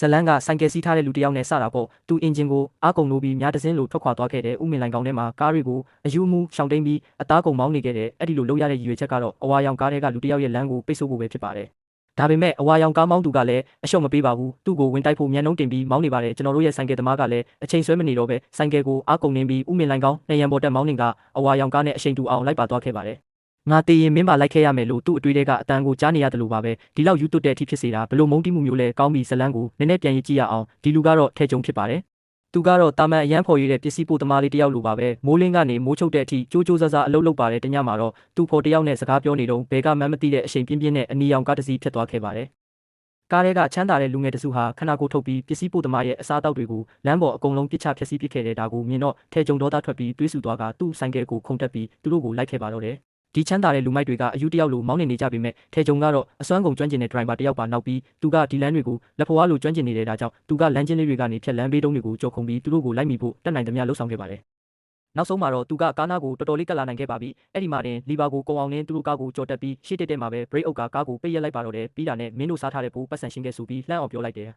ဇလန်းကဆိုင်ကယ်စီးထားတဲ့လူတစ်ယောက်နဲ့စတာပေါ့သူအင်ဂျင်ကိုအားကုန်လို့ပြီးများတစင်းလိုထွက်ခွာသွားခဲ့တဲ့ဥမင်လိုင်ကောင်ထဲမှာကားတွေကိုအယူမူရှောင်တိန်ပြီးအသားကုန်မောင်းနေခဲ့တဲ့အဲ့ဒီလိုလုပ်ရတဲ့ရည်ရွယ်ချက်ကတော့အဝါရောင်ကားတွေကလူတစ်ယောက်ရဲ့လမ်းကိုပိတ်ဆို့ဖို့ပဲဖြစ်ပါတယ်ဒါပေမဲ့အဝါရောင်ကားမောင်းသူကလည်းအလျှော့မပေးပါဘူးသူ့ကိုဝင်တိုက်ဖို့မြန်နှုံးတင်ပြီးမောင်းနေပါတယ်ကျွန်တော်တို့ရဲ့ဆိုင်ကယ်သမားကလည်းအချိန်ဆွဲမနေတော့ပဲဆိုင်ကယ်ကိုအားကုန်နေပြီးဥမင်လိုင်ကောင်နေရန်ပေါ်တက်မောင်းနေကအဝါရောင်ကားနဲ့အချိန်တူအောင်လိုက်ပါသွားခဲ့ပါတယ် ငါတည်ရင်မင်းပါလိုက်ခဲ့ရမယ်လို့သူ့အတွေ့အထဲကအတန်ကိုကြားနေရတယ်လို့ပါပဲဒီလောက်ယူသွတ်တဲ့အထိဖြစ်စေတာဘလို့မုန်းတိမှုမျိုးလဲကောင်းပြီဇလန်းကိုနည်းနည်းပြန်ရေးကြည့်ရအောင်ဒီလူကတော့ထဲကြုံဖြစ်ပါတယ်သူကတော့တာမန်အရန်ဖော်ရည်တဲ့ပစ္စည်းပို့သမားလေးတယောက်လိုပါပဲမိုးလင်းကနေမိုးချုပ်တဲ့အထိကြိုးကြိုးဆဆအလုပ်လုပ်ပါတယ်တညမှာတော့သူဖော်တယောက်နဲ့စကားပြောနေတော့ဘဲကမှန်းမသိတဲ့အချိန်ပြင်းပြင်းနဲ့အနီရောင်ကားတစ်စီးဖြစ်သွားခဲ့ပါတယ်ကားထဲကချမ်းသာတဲ့လူငယ်တစုဟာခနာကိုထုတ်ပြီးပစ္စည်းပို့သမားရဲ့အစားအသောက်တွေကိုလမ်းပေါ်အကုန်လုံးပစ်ချဖျက်ဆီးပစ်ခဲ့တဲ့ဒါကိုမြင်တော့ထဲကြုံဒေါသထွက်ပြီးတွေးဆူသွားကသူ့ဆိုင်ကယ်ကိုခုန်တက်ပြီးသူတို့ကိုလိုက်ခဲ့ပါတော့တယ် ဒီချမ်းသာတဲ့လူမိုက်တွေကအယူတယောက်လိုမောင်းနေနေကြပေမဲ့ထဲကြုံကတော့အစွမ်းကုန်ကျွမ်းကျင်တဲ့ driver တယောက်ပါနောက်ပြီးသူကဒီလမ်းတွေကိုလက်ဖွားလိုကျွမ်းကျင်နေတဲ့ဒါကြောင့်သူကလမ်းချင်းလေးတွေကနေဖြတ်လမ်းဘေးတုံးတွေကိုကြော်ခုန်ပြီးသူတို့ကိုလိုက်မိဖို့တက်နိုင်သမျှလှုပ်ဆောင်ခဲ့ပါတယ်နောက်ဆုံးမှာတော့သူကကားနာကိုတော်တော်လေးကတ်လာနိုင်ခဲ့ပါပြီအဲ့ဒီမှာတင်လီဗာကိုကုံအောင်နဲ့သူတို့ကားကိုကြော်တက်ပြီးရှေ့တက်တက်မှာပဲ brake အုပ်ကကားကိုပိတ်ရက်လိုက်ပါတော့တယ်ပြီးတာနဲ့မင်းတို့စားထားတဲ့ပိုးပတ်စံရှင်းခဲ့ဆိုပြီးလှမ်းအောင်ပြောလိုက်တယ်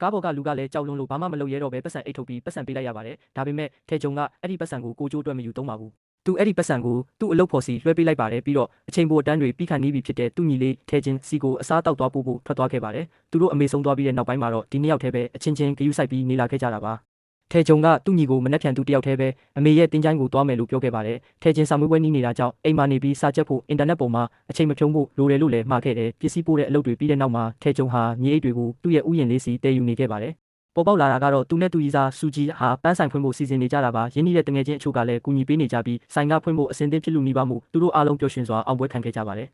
ကားပေါ်ကလူကလည်းကြောက်လွန်းလို့ဘာမှမလုပ်ရဲတော့ပဲပတ်စံအိတ်ထုတ်ပြီးပတ်စံပေးလိုက်ရပါတယ်ဒါပေမဲ့ထဲကြုံကအဲ့ဒီပတ်စံကိုကိုကျိုးအတွက်မယူသုံးပါဘူး သူအဲ့ဒီပတ်စံကိုသူ့အလုပ်ဖော်စီလွှဲပေးလိုက်ပါတယ်ပြီးတော့အချိန်ပိုအတန်းတွေပြီးခန့်နေပြီဖြစ်တဲ့သူ့ညီလေးထဲချင်းစီကိုအစားတောက်သွားပို့ဖို့ထွက်သွားခဲ့ပါတယ်သူတို့အမေဆုံးသွားပြီးတဲ့နောက်ပိုင်းမှာတော့ဒီနှစ်ယောက်တည်းပဲအချင်းချင်းဂယုစိုက်ပြီးနေလာခဲ့ကြတာပါထဲကြုံကသူ့ညီကိုမနှက်ဖြန်သူတယောက်တည်းပဲအမေရဲ့တင်းချိုင်းကိုသွားမယ်လို့ပြောခဲ့ပါတယ်ထဲချင်းစာမွေးပွဲနီးနေတာကြောင့်အိမ်မှာနေပြီးစာချက်ဖို့အင်တာနက်ပေါ်မှာအချိန်မဖြုံးဖို့လိုတယ်လို့လည်းမှားခဲ့တယ်ပစ္စည်းပို့တဲ့အလုပ်တွေပြီးတဲ့နောက်မှာထဲကြုံဟာညီအိတ်တွေကိုသူ့ရဲ့ဥယျာဉ်လေးစီတည်ယူနေခဲ့ပါတယ် ပေါ်ပေါက်လာတာကတော့သူနဲ့သူကြီးစားစူကြီးဟာပန်းဆိုင်ဖွင့်ဖို့စီစဉ်နေကြတာပါရင်းနှီးတဲ့တငယ်ချင်းအချို့ကလည်းကူညီပေးနေကြပြီးဆိုင်ကဖွင့်ဖို့အစဉ်သင့်ဖြစ်လူနေပါမှုသူတို့အားလုံးပျော်ရွှင်စွာအောင်ပွဲခံခဲ့ကြပါတယ်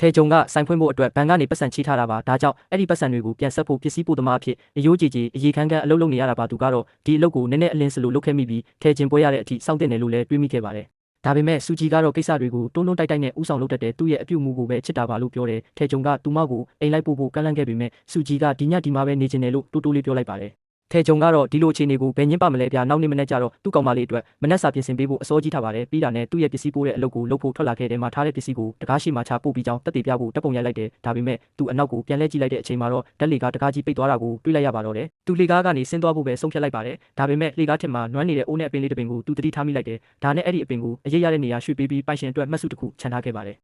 ထဲကြုံကဆိုင်ဖွင့်ဖို့အတွက်ဘဏ်ကနေပတ်စံချီထားတာပါဒါကြောင့်အဲ့ဒီပတ်စံတွေကိုပြန်ဆက်ဖို့ပစ္စည်းပို့သမားအဖြစ်အယိုးကြည်ကြည်အရေးခန်းခန်းအလုပ်လုပ်နေရတာပါသူကတော့ဒီအလုပ်ကိုနည်းနည်းအလင်းစလို့လုပ်ခဲ့မိပြီးထဲကျင်ပွဲရတဲ့အထိစောင့်တင်တယ်လို့လည်းတွေးမိခဲ့ပါတယ်ဒါပေမဲ့စူဂျီကတော့ကိစ္စတွေကိုတွန်းတွန်းတိုက်တိုက်နဲ့ဥဆောင်လုပ်တတ်တဲ့သူ့ရဲ့အပြုအမူကိုပဲချစ်တာပါလို့ပြောတယ်ထဲကြုံကသူမကိုအိမ်လိုက်ပို့ဖို့ကန့်လန့်ခဲ့ပေမဲ့စူဂျီကဒီညဒီမှာပဲနေချင်တယ်လို့တိုးတိုးလေးပြောလိုက်ပါတယ် ထဲကြုံကတော့ဒီလိုအခြေအနေကိုဘယ်ညင်းပါမလဲဗျာနောက်နေ့မနေ့ကျတော့သူ့ကောင်မလေးအတွက်မနက်စာပြင်ဆင်ပေးဖို့အစိုးကြီးထားပါတယ်ပြီးတာနဲ့သူ့ရဲ့ပစ္စည်းပိုးတဲ့အလုပ်ကိုလုပ်ဖို့ထွက်လာခဲ့တယ်မှာထားတဲ့ပစ္စည်းကိုတကားရှိမှချပို့ပြီးကြောင်းတက်တည်ပြဖို့တပ်ပုံရိုက်လိုက်တယ်ဒါပေမဲ့သူအနောက်ကိုပြန်လဲကြည့်လိုက်တဲ့အချိန်မှာတော့ဓာတ်လေကားတကားကြီးပိတ်သွားတာကိုတွေ့လိုက်ရပါတော့တယ်သူလေကားကနေဆင်းသွားဖို့ပဲဆုံးဖြတ်လိုက်ပါတယ်ဒါပေမဲ့လေကားထက်မှာနွမ်းနေတဲ့အိုးနဲ့အပင်လေးတစ်ပင်ကိုသူတတိထားမိလိုက်တယ်ဒါနဲ့အဲ့ဒီအပင်ကိုအရေးရတဲ့နေရာရွှေ့ပေးပြီးပိုင်ရှင်အတွက်မှတ်စုတစ်ခုခြံထားခဲ့ပါတယ်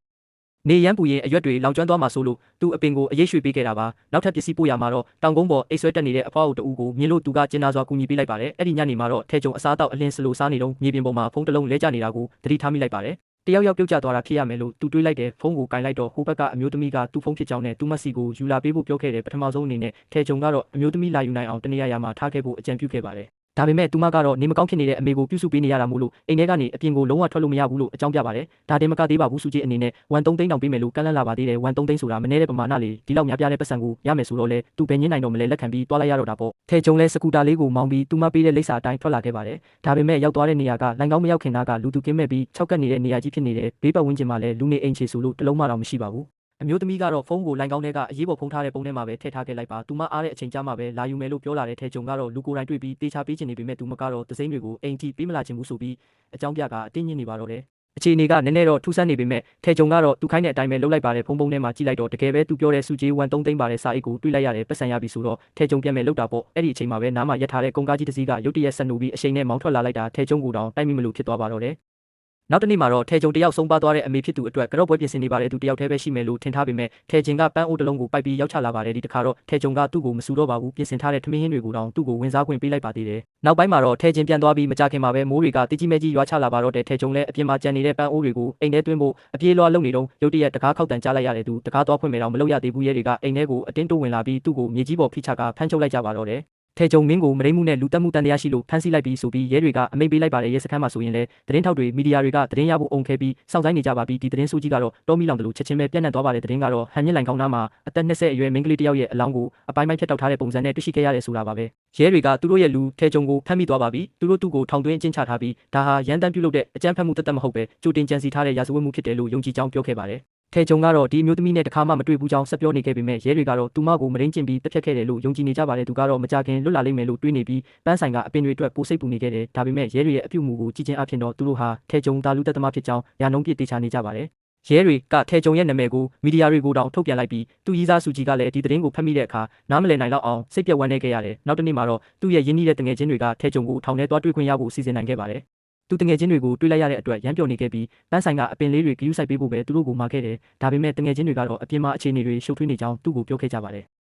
နေရန်ပူရင်အရွက်တွေလောင်ကျွမ်းသွားမှာဆိုလို့သူအပင်ကိုအရေးရွှေ့ပေးခဲ့တာပါနောက်ထပ်ပစ္စည်းပို့ရမှာတော့တောင်ကုန်းပေါ်အိတ်ဆွဲတက်နေတဲ့အဖွားအုပ်တူကိုမြင်လို့သူကကျင်းနာစွာကူညီပေးလိုက်ပါတယ်အဲ့ဒီညနေမှာတော့ထဲကြုံအစားအသောက်အလင်းစလိုစားနေတော့မြေပြင်ပေါ်မှာဖုန်းတစ်လုံးလဲကျနေတာကိုသတိထားမိလိုက်ပါတယ်တယောက်ယောက်ပြုတ်ကျသွားတာဖြစ်ရမယ်လို့သူတွေးလိုက်တယ်ဖုန်းကိုကင်လိုက်တော့ဟိုဘက်ကအမျိုးသမီးကသူ့ဖုန်းဖြစ်ကြောင်းနဲ့သူ့မက်ဆီကိုယူလာပေးဖို့ပြောခဲ့တယ်ပထမဆုံးအနေနဲ့ထဲကြုံကတော့အမျိုးသမီးလာယူနိုင်အောင်တနေရာရာမှာထားခဲ့ဖို့အကြံပြုခဲ့ပါတယ် ဒါပေမဲ့သူမကတော့နေမကောင်းဖြစ်နေတဲ့အမေကိုပြုစုပေးနေရတာမို့လို့အိမ်ထဲကနေအပြင်ကိုလုံးဝထွက်လို့မရဘူးလို့အကြောင်းပြပါတယ်။ဒါတင်မကသေးပါဘူးစုကြည်အနေနဲ့ဝန်3သိန်းတောင်ပေးမယ်လို့ကန့်လန့်လာပါသေးတယ်ဝန်3သိန်းဆိုတာမနည်းတဲ့ပမာဏလေးဒီလောက်များပြားတဲ့ပတ်စံကိုရမယ်ဆိုတော့လေသူပဲညင်းနိုင်တော့မလဲလက်ခံပြီးတွားလိုက်ရတော့တာပေါ့။ထဲကြုံလဲစကူတာလေးကိုမောင်းပြီးသူမပေးတဲ့လိပ်စာအတိုင်းထွက်လာခဲ့ပါတယ်။ဒါပေမဲ့ရောက်သွားတဲ့နေရာကလိုင်ကောင်းမရောက်ခင်ကလူသူကင်းမဲ့ပြီး၆ကတ်နေတဲ့နေရာကြီးဖြစ်နေတယ်ဘေးပတ်ဝန်းကျင်မှာလည်းလူနေအိမ်ချေဆိုလို့တလုံးမှတော့မရှိပါဘူး။ အမျိုးသမီးကတော့ဖုန်းကိုလိုင်ကောင်းထဲကအရေးပေါ်ဖုန်းထားတဲ့ပုံထဲမှာပဲထည့်ထားခဲ့လိုက်ပါသူမအားတဲ့အချိန်ကြာမှပဲလာယူမယ်လို့ပြောလာတဲ့ထဲကြုံကတော့လူကိုယ်တိုင်တွေ့ပြီးတေချာပေးချင်နေပေမဲ့သူမကတော့သစိမ့်တွေကိုအိမ်ထိပေးမလာချင်ဘူးဆိုပြီးအကြောင်းပြကအတင်းညစ်နေပါတော့တယ်အခြေအနေကနည်းနည်းတော့ထူးဆန်းနေပေမဲ့ထဲကြုံကတော့သူခိုင်းတဲ့အတိုင်းပဲလုပ်လိုက်ပါတယ်ဖုန်းပုံထဲမှာကြည့်လိုက်တော့တကယ်ပဲသူပြောတဲ့စုကြီး1 3သိန်းပါတဲ့စာအိတ်ကိုတွေ့လိုက်ရတယ်ပတ်စံရပြီဆိုတော့ထဲကြုံပြန်မဲ့လောက်တာပေါ့အဲ့ဒီအချိန်မှာပဲနားမှာရက်ထားတဲ့ကုန်ကားကြီးတစ်စီးကရုတ်တရက်ဆက်နူပြီးအချိန်နဲ့မောင်းထွက်လာလိုက်တာထဲကြုံကိုတောင်တိုက်မိမလို့ဖြစ်သွားပါတော့တယ် နောက်တစ်နေ့မှာတော့ထဲကြုံတယောက်ဆုံးပါသွားတဲ့အမေဖြစ်သူအတွက်ကတော့ပွဲပြင်ဆင်နေပါတယ်သူတယောက်တည်းပဲရှိမယ်လို့ထင်ထားပေမဲ့ထဲကျင်ကပန်းအိုးတစ်လုံးကိုပိုက်ပြီးရောက်ချလာပါတယ်ဒီတစ်ခါတော့ထဲကြုံကသူ့ကိုမစူတော့ပါဘူးပြင်ဆင်ထားတဲ့ထမင်းဟင်းတွေကိုတောင်သူ့ကိုဝင်စားခွင့်ပေးလိုက်ပါသေးတယ်နောက်ပိုင်းမှာတော့ထဲကျင်ပြန်သွားပြီးမကြခင်မှာပဲမိုးတွေကတိကြီးမဲကြီးရွာချလာပါတော့တဲ့ထဲကျုံလည်းအပြင်မှာကြံနေတဲ့ပန်းအိုးတွေကိုအိမ်ထဲသွင်းဖို့အပြေးလွှားလုံနေတော့ရုတ်တရက်တကားခောက်တန်ကြားလိုက်ရတဲ့သူတကားသွားဖွင့်မယ်တော့မလုပ်ရသေးဘူးရဲတွေကအိမ်ထဲကိုအတင်းတိုးဝင်လာပြီးသူ့ကိုမြေကြီးပေါ်ဖိချကဖမ်းချုပ်လိုက်ကြပါတော့တယ် ထဲကြုံမင်းကိုမရိမှုနဲ့လူတက်မှုတန်တရားရှိလို့ဖမ်းဆီးလိုက်ပြီးဆိုပြီးရဲတွေကအမိန့်ပေးလိုက်ပါတယ်ရဲစခန်းမှာဆိုရင်လည်းသတင်းထောက်တွေမီဒီယာတွေကသတင်းရဖို့အုံခဲပြီးစောင့်ဆိုင်နေကြပါပြီဒီသတင်းဆိုးကြီးကတော့တောမီလောင်တယ်လို့ချက်ချင်းပဲပြန့်နှံ့သွားပါတယ်သတင်းကတော့ဟန်မြင့်လိုင်ကောင်းနားမှာအသက်20အရွယ်မိန်းကလေးတစ်ယောက်ရဲ့အလောင်းကိုအပိုင်းပိုင်းဖြတ်တောက်ထားတဲ့ပုံစံနဲ့တွေ့ရှိခဲ့ရတယ်ဆိုတာပါပဲရဲတွေကသူတို့ရဲ့လူထဲကြုံကိုဖမ်းမိသွားပါပြီသူတို့သူ့ကိုထောင်သွင်းအကျဉ်းချထားပြီးဒါဟာရန်တမ်းပြုလုပ်တဲ့အကြမ်းဖက်မှုတသက်မဟုတ်ပဲကြိုတင်ကြံစည်ထားတဲ့ရာဇဝတ်မှုဖြစ်တယ်လို့ယုံကြည်ကြောင်းပြောခဲ့ပါတယ် ထဲကြုံကတော့ဒီအမျိုးသမီးနဲ့တခါမှမတွေ့ဘူးကြောင်းဆက်ပြောနေခဲ့ပေမဲ့ရဲတွေကတော့သူမကိုမရင်းကျင်ပြီးတက်ဖြတ်ခဲ့တယ်လို့ယုံကြည်နေကြပါတယ်သူကတော့မကြခင်လွတ်လာလိမ့်မယ်လို့တွေးနေပြီးပန်းဆိုင်ကအပင်တွေအတွက်ပိုစိတ်ပူနေခဲ့တယ်ဒါပေမဲ့ရဲတွေရဲ့အပြုတ်မှုကိုကြည့်ချင်းအဖြစ်တော့သူတို့ဟာထဲကြုံတာလူသက်သမားဖြစ်ကြောင်းရာနှုံးပြစ်တေချာနေကြပါတယ်ရဲတွေကထဲကြုံရဲ့နာမည်ကိုမီဒီယာတွေကိုတောင်ထုတ်ပြန်လိုက်ပြီးသူရီးစားစုကြီးကလည်းဒီသတင်းကိုဖတ်မိတဲ့အခါနားမလည်နိုင်တော့အောင်စိတ်ပြက်ဝမ်းနေခဲ့ရတယ်။နောက်တစ်နေ့မှာတော့သူ့ရဲ့ရင်းနှီးတဲ့တငယ်ချင်းတွေကထဲကြုံကိုထောင်ထဲသွားတွေ့ခွင့်ရဖို့စီစဉ်နိုင်ခဲ့ပါတယ်။ သူတငယ်ချင်းတွေကိုတွေ့လိုက်ရတဲ့အတွက်ရမ်းပျော်နေခဲ့ပြီးပန်းဆိုင်ကအပင်လေးတွေဂရုစိုက်ပေးဖို့ပဲသူတို့ကိုမှာခဲ့တယ်။ဒါပေမဲ့တငယ်ချင်းတွေကတော့အပြင်မှာအခြေအနေတွေရှုပ်ထွေးနေကြောင်းသူ့ကိုပြောခဲ့ကြပါတယ်